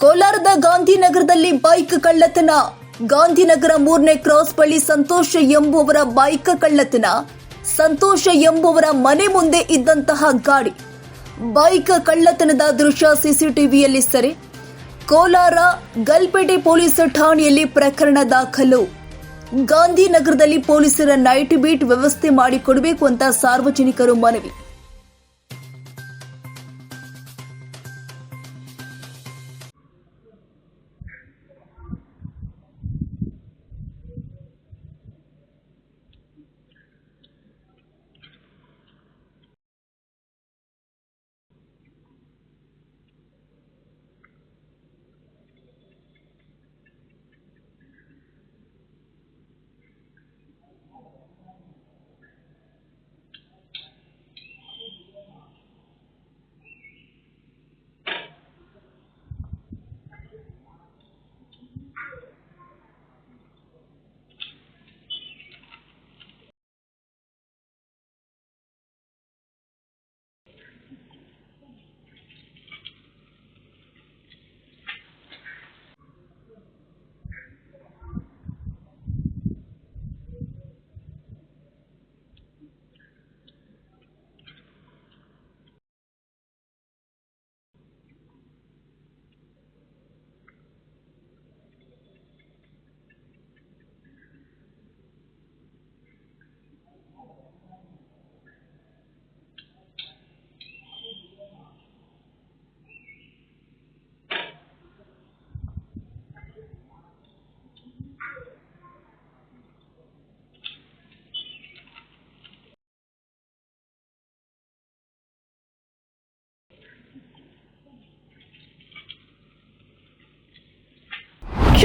ಕೋಲಾರದ ಗಾಂಧಿನಗರದಲ್ಲಿ ಬೈಕ್ ಕಳ್ಳತನ. ಗಾಂಧಿನಗರ ಮೂರನೇ ಕ್ರಾಸ್ ಬಳಿ ಸಂತೋಷ ಎಂಬುವರ ಬೈಕ್ ಕಳ್ಳತನ. ಸಂತೋಷ ಎಂಬುವರ ಮನೆ ಮುಂದೆ ಇದ್ದಂತಹ ಗಾಡಿ. ಬೈಕ್ ಕಳ್ಳತನದ ದೃಶ್ಯ ಸಿಸಿಟಿವಿಯಲ್ಲಿ ಸರಿ. ಕೋಲಾರ ಗಲ್ಪೇಟೆ ಪೊಲೀಸ್ ಠಾಣೆಯಲ್ಲಿ ಪ್ರಕರಣ ದಾಖಲು. ಗಾಂಧಿನಗರದಲ್ಲಿ ಪೊಲೀಸರ ನೈಟ್ ಬೀಟ್ ವ್ಯವಸ್ಥೆ ಮಾಡಿಕೊಡಬೇಕು ಅಂತ ಸಾರ್ವಜನಿಕರು ಮನವಿ.